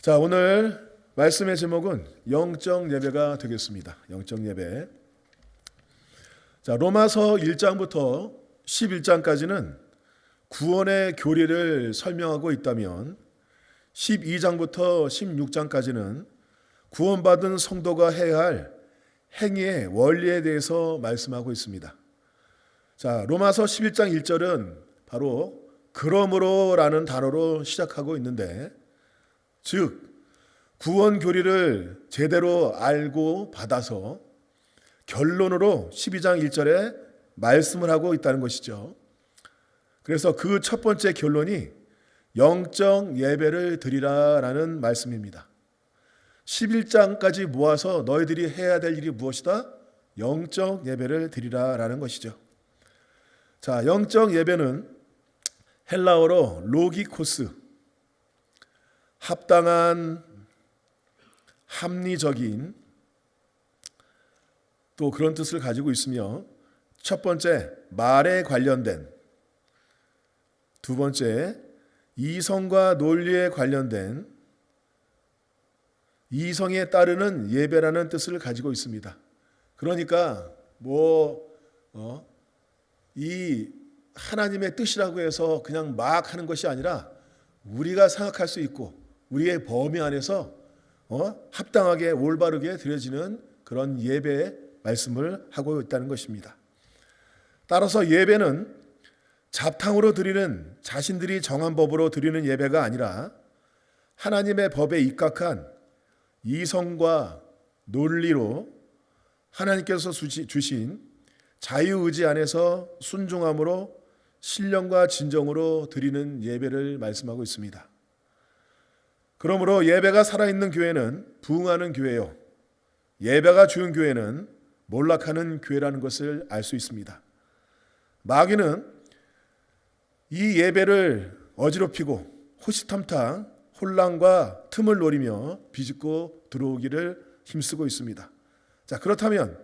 자, 오늘 말씀의 제목은 영적 예배가 되겠습니다. 영적 예배. 자, 로마서 1장부터 11장까지는 구원의 교리를 설명하고 있다면 12장부터 16장까지는 구원받은 성도가 해야 할 행위의 원리에 대해서 말씀하고 있습니다. 자, 로마서 11장 1절은 바로 그러므로라는 단어로 시작하고 있는데 즉 구원 교리를 제대로 알고 받아서 결론으로 12장 1절에 말씀을 하고 있다는 것이죠. 그래서 그 첫 번째 결론이 영적 예배를 드리라라는 말씀입니다. 11장까지 모아서 너희들이 해야 될 일이 무엇이다? 영적 예배를 드리라라는 것이죠. 자, 영적 예배는 헬라어로 로기코스 합당한 합리적인 또 그런 뜻을 가지고 있으며 첫 번째 말에 관련된 두 번째 이성과 논리에 관련된 이성에 따르는 예배라는 뜻을 가지고 있습니다. 그러니까 뭐이 어, 하나님의 뜻이라고 해서 그냥 막 하는 것이 아니라 우리가 생각할 수 있고 우리의 범위 안에서 어? 합당하게 올바르게 드려지는 그런 예배의 말씀을 하고 있다는 것입니다. 따라서 예배는 잡탕으로 드리는 자신들이 정한 법으로 드리는 예배가 아니라 하나님의 법에 입각한 이성과 논리로 하나님께서 주신 자유의지 안에서 순종함으로 신령과 진정으로 드리는 예배를 말씀하고 있습니다. 그러므로 예배가 살아있는 교회는 부흥하는 교회요. 예배가 주는 교회는 몰락하는 교회라는 것을 알 수 있습니다. 마귀는 이 예배를 어지럽히고 호시탐탐 혼란과 틈을 노리며 비집고 들어오기를 힘쓰고 있습니다. 자, 그렇다면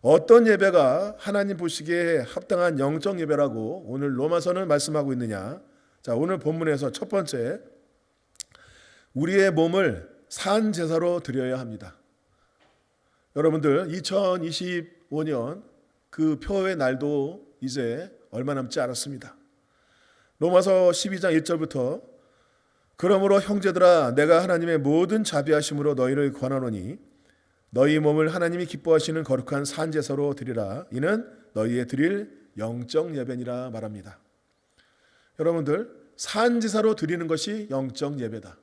어떤 예배가 하나님 보시기에 합당한 영적 예배라고 오늘 로마서는 말씀하고 있느냐? 자, 오늘 본문에서 첫 번째 우리의 몸을 산 제사로 드려야 합니다. 여러분들 2025년 그 표의 날도 이제 얼마 남지 않았습니다. 로마서 12장 1절부터 그러므로 형제들아 내가 하나님의 모든 자비하심으로 너희를 권하노니 너희 몸을 하나님이 기뻐하시는 거룩한 산 제사로 드리라 이는 너희의 드릴 영적 예배니라 말합니다. 여러분들 산 제사로 드리는 것이 영적 예배다.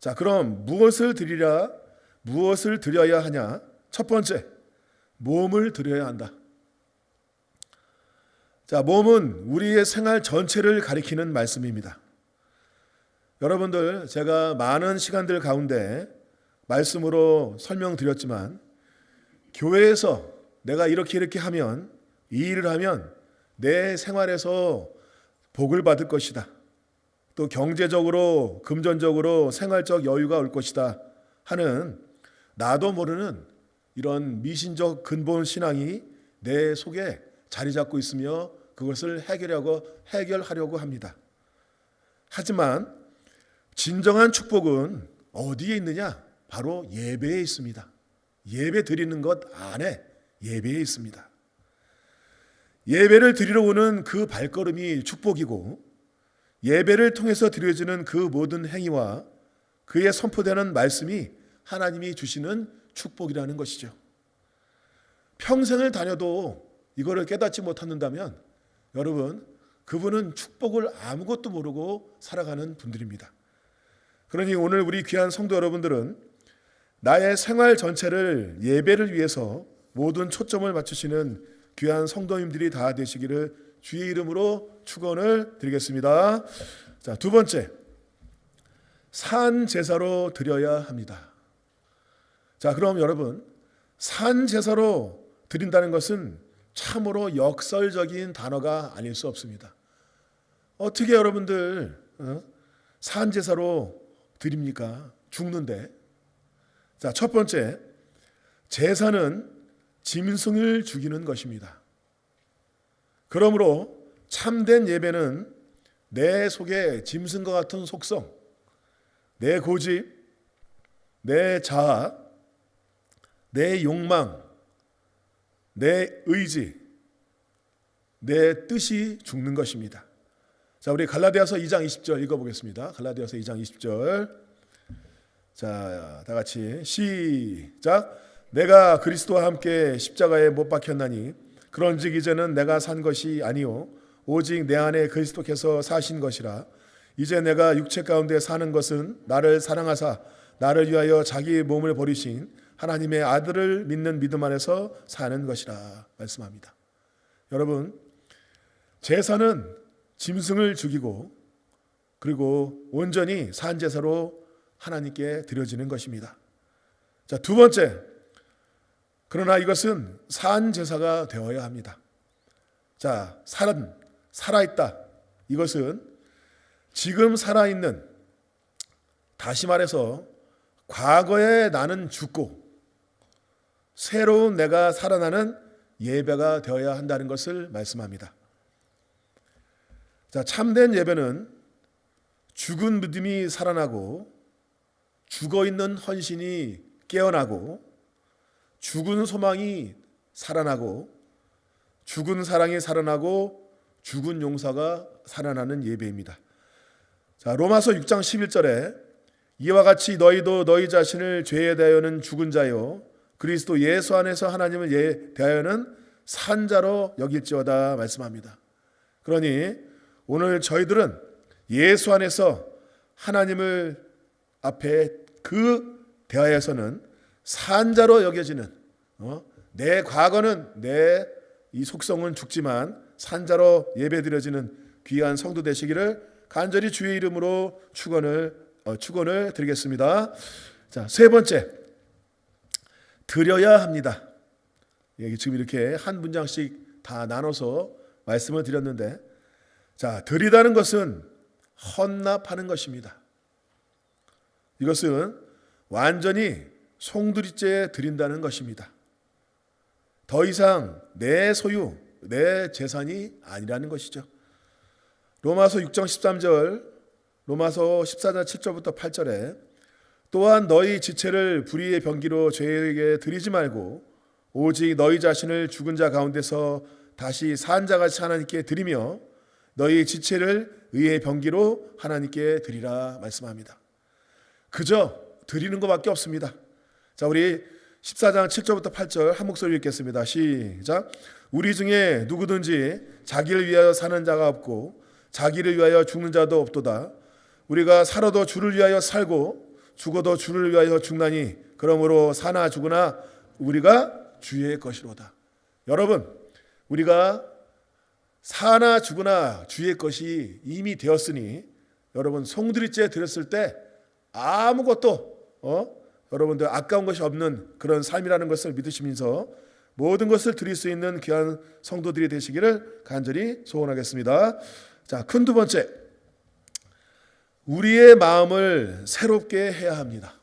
자, 그럼 무엇을 드리라? 무엇을 드려야 하냐? 첫 번째, 몸을 드려야 한다. 자, 몸은 우리의 생활 전체를 가리키는 말씀입니다. 여러분들, 제가 많은 시간들 가운데 말씀으로 설명드렸지만, 교회에서 내가 이렇게 이렇게 하면, 이 일을 하면 내 생활에서 복을 받을 것이다. 또 경제적으로 금전적으로 생활적 여유가 올 것이다 하는 나도 모르는 이런 미신적 근본 신앙이 내 속에 자리 잡고 있으며 그것을 해결하고 해결하려고 합니다. 하지만 진정한 축복은 어디에 있느냐? 바로 예배에 있습니다. 예배 드리는 것 안에 예배에 있습니다. 예배를 드리러 오는 그 발걸음이 축복이고 예배를 통해서 드려지는 그 모든 행위와 그의 선포되는 말씀이 하나님이 주시는 축복이라는 것이죠. 평생을 다녀도 이거를 깨닫지 못한다면 여러분 그분은 축복을 아무것도 모르고 살아가는 분들입니다. 그러니 오늘 우리 귀한 성도 여러분들은 나의 생활 전체를 예배를 위해서 모든 초점을 맞추시는 귀한 성도님들이 다 되시기를 주의 이름으로 축원을 드리겠습니다. 자, 두 번째. 산 제사로 드려야 합니다. 자, 그럼 여러분, 산 제사로 드린다는 것은 참으로 역설적인 단어가 아닐 수 없습니다. 어떻게 여러분들 어? 산 제사로 드립니까? 죽는데. 자, 첫 번째. 제사는 짐승을 죽이는 것입니다. 그러므로 참된 예배는 내 속에 짐승과 같은 속성, 내 고집, 내 자아, 내 욕망, 내 의지, 내 뜻이 죽는 것입니다. 자, 우리 갈라디아서 2장 20절 읽어보겠습니다. 갈라디아서 2장 20절. 자, 다 같이 시작. 내가 그리스도와 함께 십자가에 못 박혔나니 그런즉 이제는 내가 산 것이 아니요 오직 내 안에 그리스도께서 사신 것이라. 이제 내가 육체 가운데 사는 것은 나를 사랑하사 나를 위하여 자기 몸을 버리신 하나님의 아들을 믿는 믿음 안에서 사는 것이라 말씀합니다. 여러분, 제사는 짐승을 죽이고 그리고 온전히 산 제사로 하나님께 드려지는 것입니다. 자, 두 번째. 그러나 이것은 산 제사가 되어야 합니다. 자, 살은 살아 있다. 이것은 지금 살아 있는 다시 말해서 과거에 나는 죽고 새로운 내가 살아나는 예배가 되어야 한다는 것을 말씀합니다. 자, 참된 예배는 죽은 믿음이 살아나고 죽어 있는 헌신이 깨어나고 죽은 소망이 살아나고 죽은 사랑이 살아나고 죽은 용사가 살아나는 예배입니다. 자, 로마서 6장 11절에 이와 같이 너희도 너희 자신을 죄에 대하여는 죽은 자요 그리스도 예수 안에서 하나님을 예 대하여는 산 자로 여길지어다 말씀합니다. 그러니 오늘 저희들은 예수 안에서 하나님을 앞에 그 대하여서는 산자로 여겨지는 어? 내 과거는 내 이 속성은 죽지만 산자로 예배드려지는 귀한 성도 되시기를 간절히 주의 이름으로 축원을 어, 축원을 드리겠습니다. 자, 세 번째 드려야 합니다. 여기 지금 이렇게 한 문장씩 다 나눠서 말씀을 드렸는데 자, 드리다는 것은 헌납하는 것입니다. 이것은 완전히 송두리째 드린다는 것입니다. 더 이상 내 소유, 내 재산이 아니라는 것이죠. 로마서 6장 13절, 로마서 14장 7절부터 8절에 또한 너희 지체를 불의의 병기로 죄에게 드리지 말고 오직 너희 자신을 죽은 자 가운데서 다시 산 자같이 하나님께 드리며 너희 지체를 의의 병기로 하나님께 드리라 말씀합니다. 그저 드리는 것밖에 없습니다. 자, 우리 14장 7절부터 8절 한 목소리 읽겠습니다. 시작. 우리 중에 누구든지 자기를 위하여 사는 자가 없고 자기를 위하여 죽는 자도 없도다. 우리가 살아도 주를 위하여 살고 죽어도 주를 위하여 죽나니 그러므로 사나 죽으나 우리가 주의 것이로다. 여러분, 우리가 사나 죽으나 주의 것이 이미 되었으니 여러분 송두리째 드렸을 때 아무것도 어? 여러분들 아까운 것이 없는 그런 삶이라는 것을 믿으시면서 모든 것을 드릴 수 있는 귀한 성도들이 되시기를 간절히 소원하겠습니다. 자, 큰 두 번째. 우리의 마음을 새롭게 해야 합니다.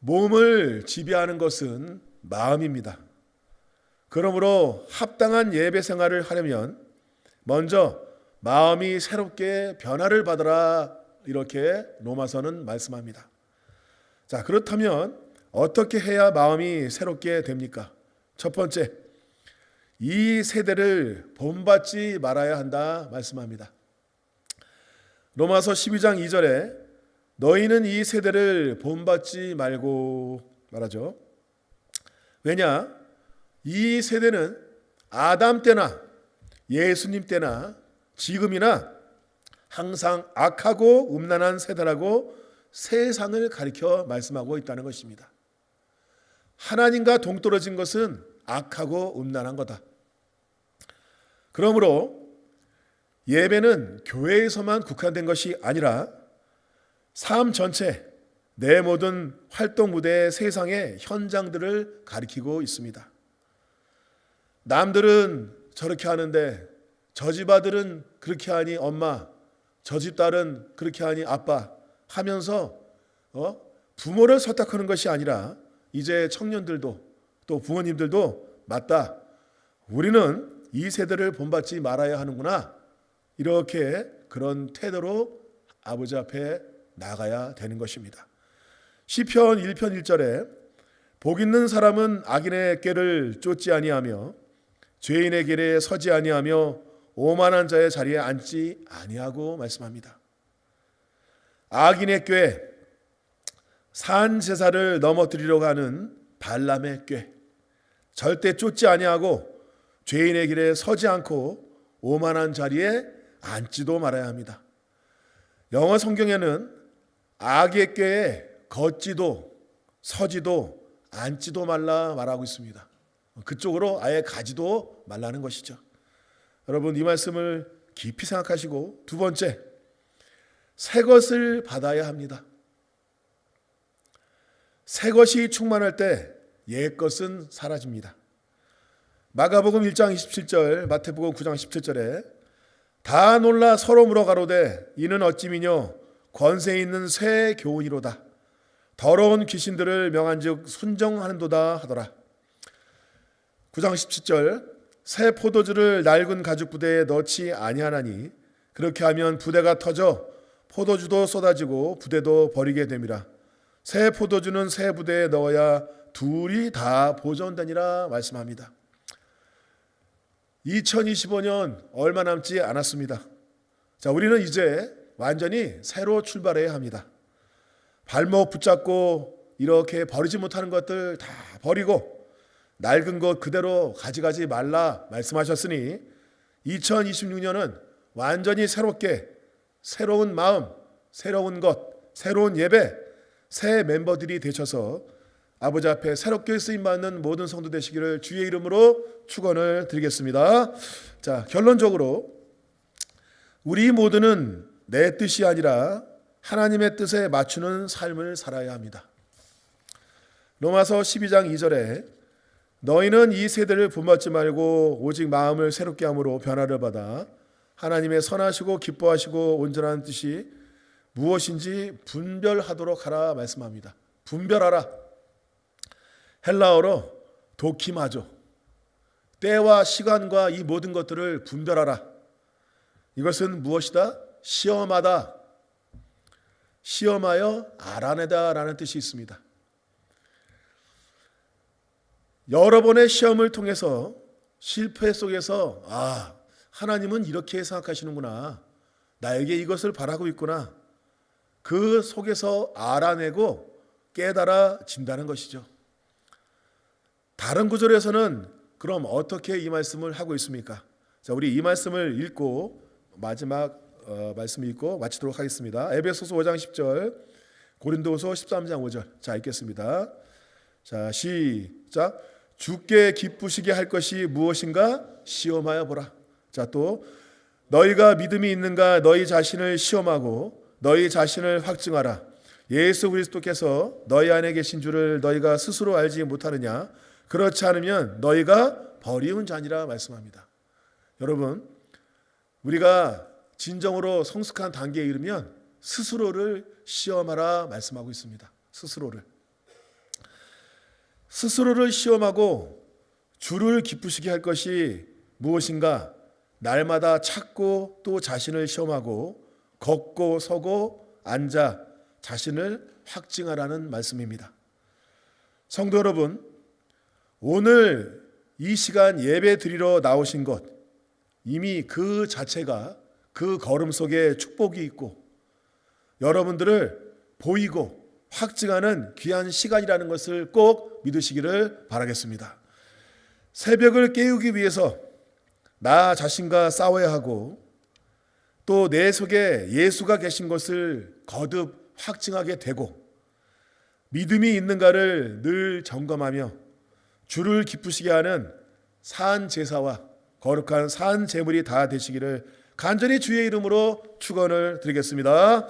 몸을 지배하는 것은 마음입니다. 그러므로 합당한 예배 생활을 하려면 먼저 마음이 새롭게 변화를 받으라 이렇게 로마서는 말씀합니다. 자, 그렇다면 어떻게 해야 마음이 새롭게 됩니까? 첫 번째, 이 세대를 본받지 말아야 한다 말씀합니다. 로마서 12장 2절에 너희는 이 세대를 본받지 말고 말하죠. 왜냐? 이 세대는 아담 때나 예수님 때나 지금이나 항상 악하고 음란한 세대라고 세상을 가리켜 말씀하고 있다는 것입니다. 하나님과 동떨어진 것은 악하고 음란한 거다. 그러므로 예배는 교회에서만 국한된 것이 아니라 삶 전체 내 모든 활동 무대의 세상의 현장들을 가리키고 있습니다. 남들은 저렇게 하는데 저집 아들은 그렇게 하니 엄마, 저 집 딸은 그렇게 하니 아빠 하면서 어? 부모를 설득하는 것이 아니라 이제 청년들도 또 부모님들도 맞다. 우리는 이 세대를 본받지 말아야 하는구나. 이렇게 그런 태도로 아버지 앞에 나가야 되는 것입니다. 시편 1편 1절에 복 있는 사람은 악인의 꾀를 쫓지 아니하며 죄인의 길에 서지 아니하며 오만한 자의 자리에 앉지 아니하고 말씀합니다. 악인의 꾀, 산 제사를 넘어뜨리려고 하는 발람의 꾀, 절대 쫓지 아니하고 죄인의 길에 서지 않고 오만한 자리에 앉지도 말아야 합니다. 영어 성경에는 악의 꾀에 걷지도 서지도 앉지도 말라 말하고 있습니다. 그쪽으로 아예 가지도 말라는 것이죠. 여러분 이 말씀을 깊이 생각하시고 두 번째 새 것을 받아야 합니다. 새 것이 충만할 때 옛 것은 사라집니다. 마가복음 1장 27절, 마태복음 9장 17절에 다 놀라 서로 물어 가로되 이는 어찌미뇨 권세 있는 새 교훈이로다. 더러운 귀신들을 명한즉 순정하는도다 하더라. 9장 17절 새 포도주를 낡은 가죽 부대에 넣지 아니하나니 그렇게 하면 부대가 터져 포도주도 쏟아지고 부대도 버리게 됨이라. 새 포도주는 새 부대에 넣어야 둘이 다 보존되니라 말씀합니다. 2025년 얼마 남지 않았습니다. 자, 우리는 이제 완전히 새로 출발해야 합니다. 발목 붙잡고 이렇게 버리지 못하는 것들 다 버리고 낡은 것 그대로 가져가지 말라 말씀하셨으니 2026년은 완전히 새롭게 새로운 마음, 새로운 것, 새로운 예배, 새 멤버들이 되셔서 아버지 앞에 새롭게 쓰임 받는 모든 성도 되시기를 주의 이름으로 축원을 드리겠습니다. 자, 결론적으로 우리 모두는 내 뜻이 아니라 하나님의 뜻에 맞추는 삶을 살아야 합니다. 로마서 12장 2절에 너희는 이 세대를 본받지 말고 오직 마음을 새롭게 함으로 변화를 받아 하나님의 선하시고 기뻐하시고 온전한 뜻이 무엇인지 분별하도록 하라 말씀합니다. 분별하라. 헬라어로 도키마죠. 때와 시간과 이 모든 것들을 분별하라. 이것은 무엇이다? 시험하다. 시험하여 알아내다라는 뜻이 있습니다. 여러 번의 시험을 통해서 실패 속에서 아, 하나님은 이렇게 생각하시는구나. 나에게 이것을 바라고 있구나. 그 속에서 알아내고 깨달아진다는 것이죠. 다른 구절에서는 그럼 어떻게 이 말씀을 하고 있습니까? 자, 우리 이 말씀을 읽고 마지막 어, 말씀 읽고 마치도록 하겠습니다. 에베소서 5장 10절, 고린도서 13장 5절. 자, 읽겠습니다. 자, 시작. 주께 기쁘시게 할 것이 무엇인가 시험하여 보라. 자, 또 너희가 믿음이 있는가 너희 자신을 시험하고 너희 자신을 확증하라. 예수 그리스도께서 너희 안에 계신 줄을 너희가 스스로 알지 못하느냐? 그렇지 않으면 너희가 버리운 자니라 말씀합니다. 여러분, 우리가 진정으로 성숙한 단계에 이르면 스스로를 시험하라 말씀하고 있습니다. 스스로를. 스스로를 시험하고 주를 기쁘시게 할 것이 무엇인가? 날마다 찾고 또 자신을 시험하고 걷고 서고 앉아 자신을 확증하라는 말씀입니다. 성도 여러분, 오늘 이 시간 예배 드리러 나오신 것 이미 그 자체가 그 걸음 속에 축복이 있고 여러분들을 보이고 확증하는 귀한 시간이라는 것을 꼭 믿으시기를 바라겠습니다. 새벽을 깨우기 위해서 나 자신과 싸워야 하고 또 내 속에 예수가 계신 것을 거듭 확증하게 되고 믿음이 있는가를 늘 점검하며 주를 기쁘시게 하는 산 제사와 거룩한 산 제물이 다 되시기를 간절히 주의 이름으로 축원을 드리겠습니다.